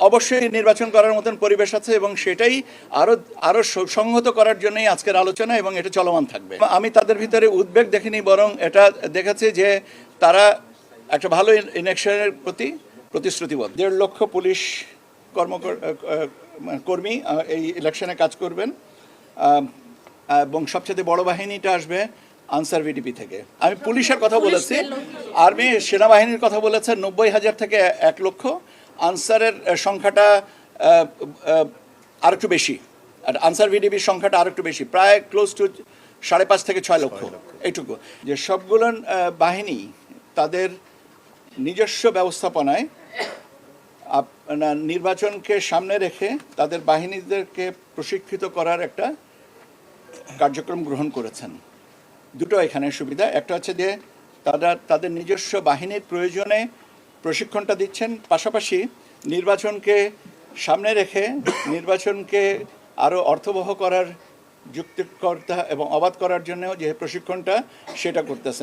অবশ্যই নির্বাচন করার মতন পরিবেশ আছে এবং সেটাই আরও আরও সংহত করার জন্যই আজকের আলোচনা এবং এটা চলমান থাকবে। আমি তাদের ভিতরে উদ্বেগ দেখিনি বরং এটা দেখেছি যে তারা একটা ভালো ইলেকশনের প্রতি প্রতিশ্রুতিবদ্ধ। দেড় লক্ষ পুলিশ আহ, কর্মী এই ইলেকশনে কাজ করবেন। এবং সবচেয়ে বড় বাহিনীটা আসবে আনসার ভিডিপি থেকে। আমি পুলিশের কথা বলেছি। আর্মি সেনাবাহিনীর কথা বলেছে নব্বই হাজার থেকে এক লক্ষ। আনসারের সংখ্যাটা আর একটু বেশি। আর আনসার ভিডিপির সংখ্যাটা আর একটু বেশি প্রায় ক্লোজ টু সাড়ে পাঁচ থেকে ছয় লক্ষ এইটুকু। যে সবগুলো বাহিনী তাদের নিজস্ব ব্যবস্থাপনায় আপনার নির্বাচনকে সামনে রেখে তাদের বাহিনীদেরকে প্রশিক্ষিত করার একটা কার্যক্রম গ্রহণ করেছেন। দুটো এখানে সুবিধা একটা হচ্ছে যে তারা তাদের নিজস্ব বাহিনীর প্রয়োজনে প্রশিক্ষণটা দিচ্ছেন। পাশাপাশি নির্বাচনকে সামনে রেখে নির্বাচনকে আরও অর্থবহ করার, যুক্তিকর্তা এবং অবাধ করার জন্যও যে প্রশিক্ষণটা, সেটা করতেছেন।